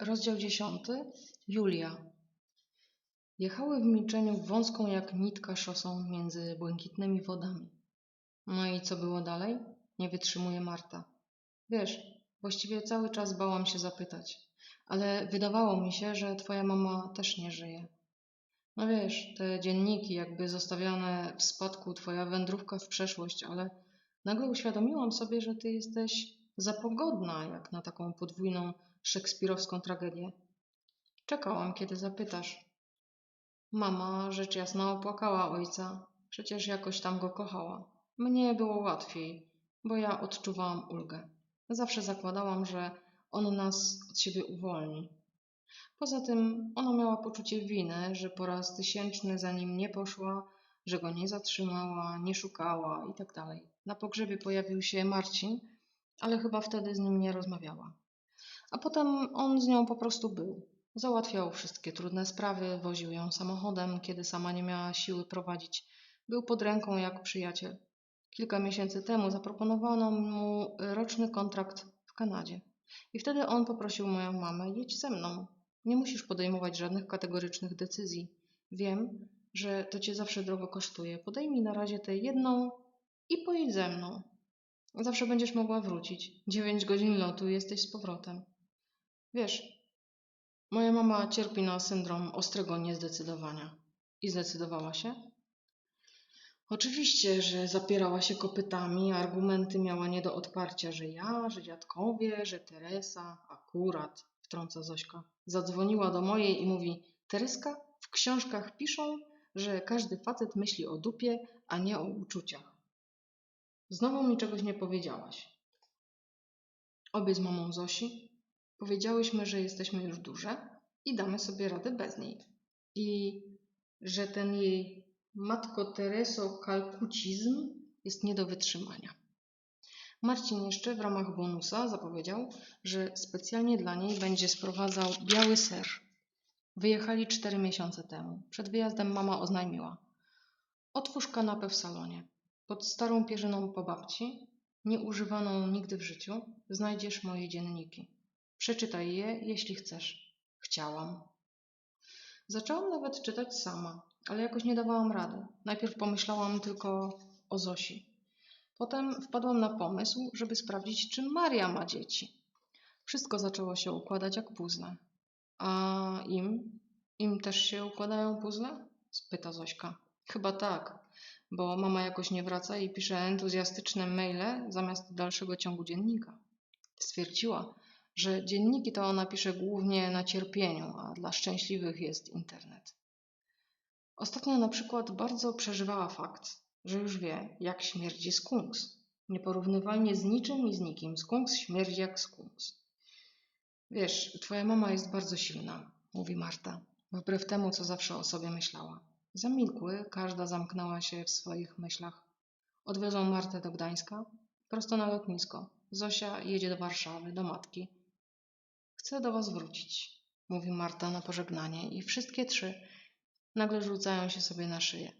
Rozdział dziesiąty. Julia. Jechały w milczeniu wąską jak nitka szosą między błękitnymi wodami. No i co było dalej? Nie wytrzymuje Marta. Wiesz, właściwie cały czas bałam się zapytać, ale wydawało mi się, że twoja mama też nie żyje. No wiesz, te dzienniki jakby zostawiane w spadku, twoja wędrówka w przeszłość, ale nagle uświadomiłam sobie, że ty jesteś za pogodna jak na taką podwójną szekspirowską tragedię. Czekałam, kiedy zapytasz. Mama, rzecz jasna, opłakała ojca. Przecież jakoś tam go kochała. Mnie było łatwiej, bo ja odczuwałam ulgę. Zawsze zakładałam, że on nas od siebie uwolni. Poza tym ona miała poczucie winy, że po raz tysięczny za nim nie poszła, że go nie zatrzymała, nie szukała itd. Na pogrzebie pojawił się Marcin, ale chyba wtedy z nim nie rozmawiała. A potem on z nią po prostu był. Załatwiał wszystkie trudne sprawy, woził ją samochodem, kiedy sama nie miała siły prowadzić. Był pod ręką jak przyjaciel. Kilka miesięcy temu zaproponowano mu roczny kontrakt w Kanadzie. I wtedy on poprosił moją mamę: jedź ze mną. Nie musisz podejmować żadnych kategorycznych decyzji. Wiem, że to cię zawsze drogo kosztuje. Podejmij na razie tę jedną i pojedź ze mną. Zawsze będziesz mogła wrócić. Dziewięć godzin lotu i jesteś z powrotem. Wiesz, moja mama cierpi na syndrom ostrego niezdecydowania. I zdecydowała się? Oczywiście, że zapierała się kopytami, argumenty miała nie do odparcia, że ja, że dziadkowie, że Teresa, akurat, wtrąca Zośka. Zadzwoniła do mojej i mówi, Tereska, w książkach piszą, że każdy facet myśli o dupie, a nie o uczuciach. Znowu mi czegoś nie powiedziałaś. Obie z mamą Zosi powiedziałyśmy, że jesteśmy już duże i damy sobie radę bez niej. I że ten jej matko Tereso kalkucizm jest nie do wytrzymania. Marcin jeszcze w ramach bonusa zapowiedział, że specjalnie dla niej będzie sprowadzał biały ser. Wyjechali cztery miesiące temu. Przed wyjazdem mama oznajmiła. Otwórz kanapę w salonie. Pod starą pierzyną po babci, nieużywaną nigdy w życiu, znajdziesz moje dzienniki. Przeczytaj je, jeśli chcesz. Chciałam. Zaczęłam nawet czytać sama, ale jakoś nie dawałam rady. Najpierw pomyślałam tylko o Zosi. Potem wpadłam na pomysł, żeby sprawdzić, czy Maria ma dzieci. Wszystko zaczęło się układać jak puzzle. A im? Im też się układają puzzle? spyta Zośka. Chyba tak, bo mama jakoś nie wraca i pisze entuzjastyczne maile zamiast dalszego ciągu dziennika. Stwierdziła, że dzienniki to ona pisze głównie na cierpieniu, a dla szczęśliwych jest internet. Ostatnio na przykład bardzo przeżywała fakt, że już wie, jak śmierdzi skunks. Nieporównywalnie z niczym i z nikim. Skunks śmierdzi jak skunks. Wiesz, twoja mama jest bardzo silna, mówi Marta, wbrew temu, co zawsze o sobie myślała. Zamilkły, każda zamknęła się w swoich myślach. Odwiozą Martę do Gdańska, prosto na lotnisko. Zosia jedzie do Warszawy, do matki. Chcę do was wrócić, mówi Marta na pożegnanie i wszystkie trzy nagle rzucają się sobie na szyję.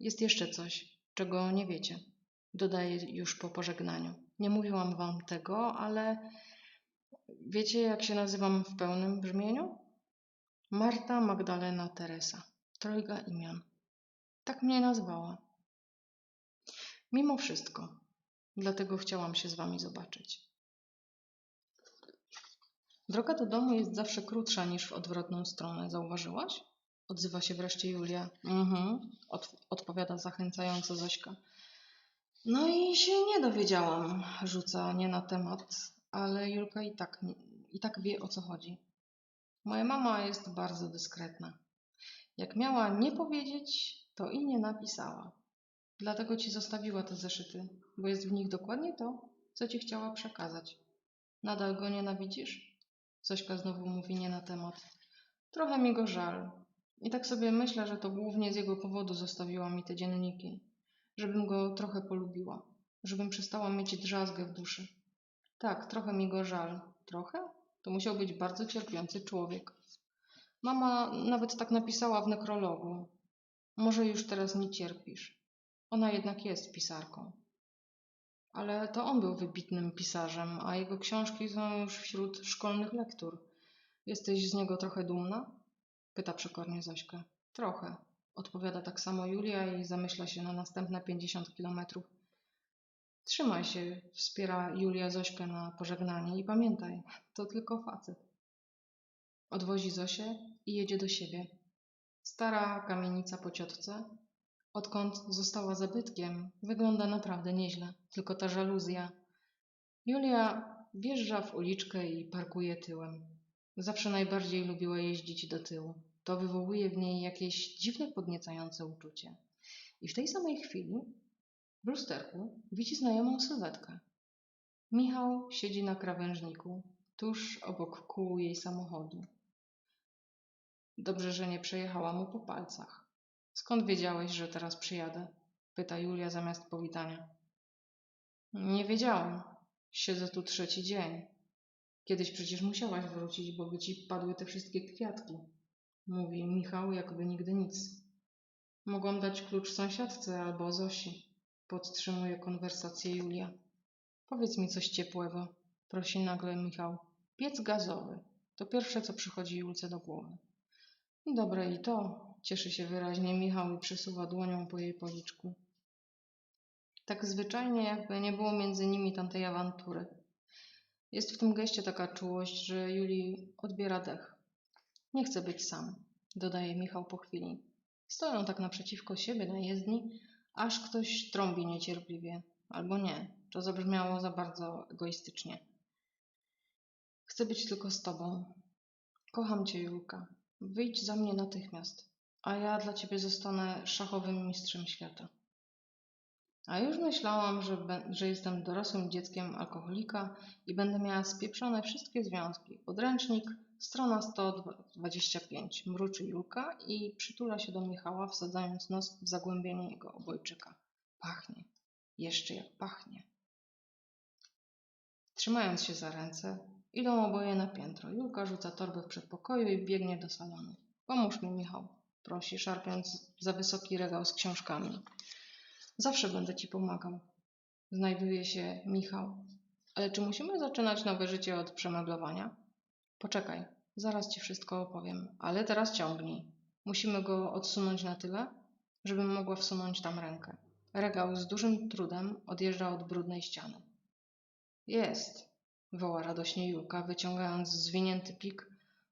Jest jeszcze coś, czego nie wiecie. Dodaję już po pożegnaniu. Nie mówiłam wam tego, ale wiecie, jak się nazywam w pełnym brzmieniu? Marta Magdalena Teresa. Trojga imion. Tak mnie nazwała. Mimo wszystko, dlatego chciałam się z wami zobaczyć. Droga do domu jest zawsze krótsza niż w odwrotną stronę, zauważyłaś? Odzywa się wreszcie Julia. Mhm, od, odpowiada zachęcająco Zośka. No i się nie dowiedziałam, rzuca nie na temat, ale Julka i tak, i tak wie o co chodzi. Moja mama jest bardzo dyskretna. Jak miała nie powiedzieć, to i nie napisała. Dlatego ci zostawiła te zeszyty, bo jest w nich dokładnie to, co ci chciała przekazać. Nadal go nienawidzisz? Zośka znowu mówi nie na temat. Trochę mi go żal. I tak sobie myślę, że to głównie z jego powodu zostawiła mi te dzienniki. Żebym go trochę polubiła. Żebym przestała mieć drzazgę w duszy. Tak, trochę mi go żal. Trochę? To musiał być bardzo cierpiący człowiek. Mama nawet tak napisała w nekrologu. Może już teraz nie cierpisz. Ona jednak jest pisarką. Ale to on był wybitnym pisarzem, a jego książki są już wśród szkolnych lektur. Jesteś z niego trochę dumna? Pyta przekornie Zośkę. Trochę. Odpowiada tak samo Julia i zamyśla się na następne 50 kilometrów. Trzymaj się, wspiera Julia Zośkę na pożegnanie i pamiętaj, to tylko facet. Odwozi Zosię i jedzie do siebie. Stara kamienica po ciotce, odkąd została zabytkiem, wygląda naprawdę nieźle, tylko ta żaluzja. Julia wjeżdża w uliczkę i parkuje tyłem. Zawsze najbardziej lubiła jeździć do tyłu. To wywołuje w niej jakieś dziwne, podniecające uczucie. I w tej samej chwili w lusterku widzi znajomą sylwetkę. Michał siedzi na krawężniku, tuż obok kół jej samochodu. Dobrze, że nie przejechała mu po palcach. Skąd wiedziałeś, że teraz przyjadę? Pyta Julia zamiast powitania. Nie wiedziałam. Siedzę tu trzeci dzień. Kiedyś przecież musiałaś wrócić, bo by ci padły te wszystkie kwiatki. Mówi Michał, jakby nigdy nic. Mogłam dać klucz sąsiadce albo Zosi. Podtrzymuje konwersację Julia. Powiedz mi coś ciepłego, prosi nagle Michał. Piec gazowy. To pierwsze, co przychodzi Julce do głowy. Dobre i to, cieszy się wyraźnie Michał i przesuwa dłonią po jej policzku. Tak zwyczajnie, jakby nie było między nimi tamtej awantury. Jest w tym geście taka czułość, że Julii odbiera dech. Nie chce być sam, dodaje Michał po chwili. Stoją tak naprzeciwko siebie na jezdni, aż ktoś trąbi niecierpliwie. Albo nie, to zabrzmiało za bardzo egoistycznie. Chcę być tylko z tobą. Kocham cię, Julka. Wyjdź za mnie natychmiast, a ja dla ciebie zostanę szachowym mistrzem świata. A już myślałam, że, że jestem dorosłym dzieckiem alkoholika i będę miała spieprzone wszystkie związki. Podręcznik, strona 125. Mruczy Julka i przytula się do Michała, wsadzając nos w zagłębienie jego obojczyka. Pachnie. Jeszcze jak pachnie. Trzymając się za ręce, idą oboje na piętro. Julka rzuca torbę w przedpokoju i biegnie do salonu. Pomóż mi, Michał, prosi, szarpiąc za wysoki regał z książkami. Zawsze będę ci pomagał. Znajduje się Michał. Ale czy musimy zaczynać nowe życie od przemeblowania? Poczekaj, zaraz ci wszystko opowiem, ale teraz ciągnij. Musimy go odsunąć na tyle, żebym mogła wsunąć tam rękę. Regał z dużym trudem odjeżdża od brudnej ściany. Jest, woła radośnie Julka, wyciągając zwinięty pik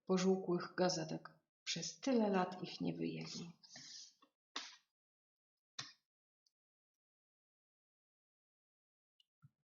pożółkłych gazetek. Przez tyle lat ich nie wyjęli.